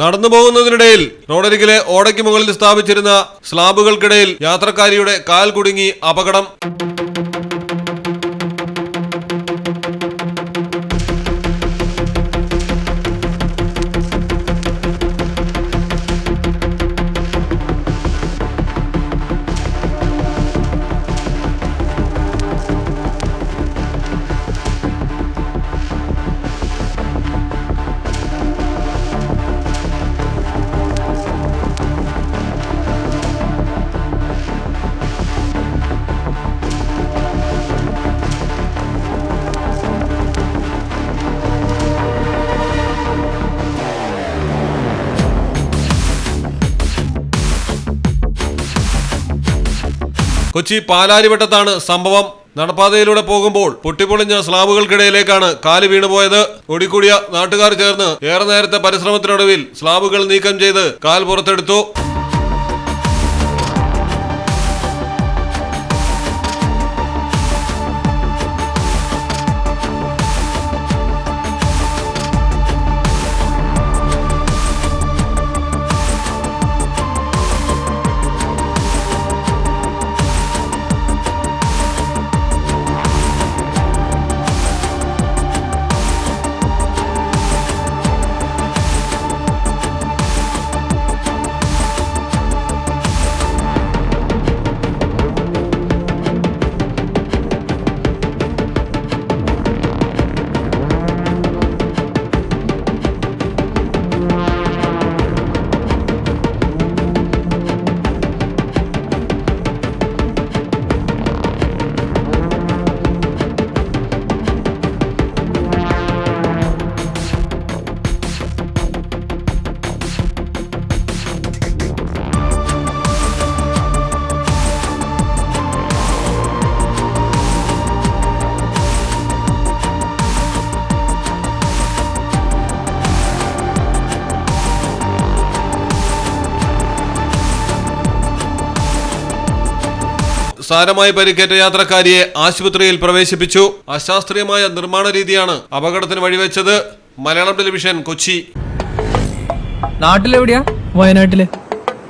നടന്നു പോകുന്നതിനിടയിൽ റോഡരികിലെ ഓടയ്ക്ക് മുകളിൽ സ്ഥാപിച്ചിരുന്ന സ്ലാബുകൾക്കിടയിൽ യാത്രക്കാരിയുടെ കാൽ കുടുങ്ങി അപകടം. കൊച്ചി പാലാരിവട്ടത്താണ് സംഭവം. നടപ്പാതയിലൂടെ പോകുമ്പോൾ പൊട്ടിപ്പൊളിഞ്ഞ സ്ലാബുകൾക്കിടയിലേക്കാണ് കാൽ വീണുപോയത്. ഓടിക്കൂടിയ നാട്ടുകാർ ചേർന്ന് ഏറെ നേരത്തെ പരിശ്രമത്തിനൊടുവിൽ സ്ലാബുകൾ നീക്കം ചെയ്ത് കാൽ പുറത്തെടുത്തു. സാരമായി പരിക്കേറ്റ യാത്രക്കാരിയെ ആശുപത്രിയിൽ പ്രവേശിപ്പിച്ചു. അശാസ്ത്രീയമായ നിർമ്മാണ രീതിയാണ് അപകടത്തിന് വഴിവെച്ചത്. മലയാളം ടെലിവിഷൻ കൊച്ചി. നാട്ടിലെവിടെയാ? വയനാട്ടിൽ.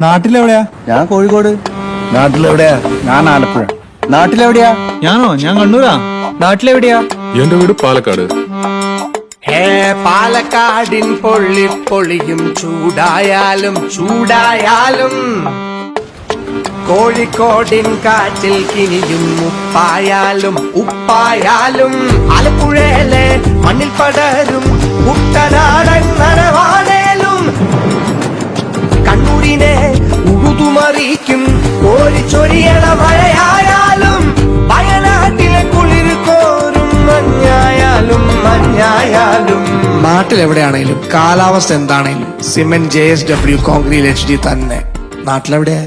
നാട്ടിലെവിടെയാ? ഞാൻ കോഴിക്കോട്. നാട്ടിലെവിടെയാ? ഞാൻ ആലപ്പുഴ. നാട്ടിലെവിടെയാ? ഞാനോ? ഞാൻ കണ്ണൂരാ. നാട്ടിലെവിടെയാ? എന്റെ വീട് പാലക്കാട്. ഹേ പാലക്കാടിൻ പൊള്ളി പൊളിയും ചൂടായാലും ചൂടായാലും. കോഴിക്കോടിൻ കാറ്റിൽ കിനിയും ഉപ്പായാലും ഉപ്പായാലും ആലപ്പുഴയിലെ മണ്ണിൽ പടരും കുട്ടനാടൻ നനവാണേലും കണ്ണൂരിനെ ഉഴുതുമറിയിക്കും കോരിച്ചൊരിയണ മഴയായാലും. വയനാട്ടിലെ കുളിർ കോരും മഞ്ഞായാലും മഞ്ഞായാലും. നാട്ടിലെവിടെയാണേലും കാലാവസ്ഥ എന്താണേലും cement J S W concrete H D തന്നെ. നാട്ടിലെവിടെയാ?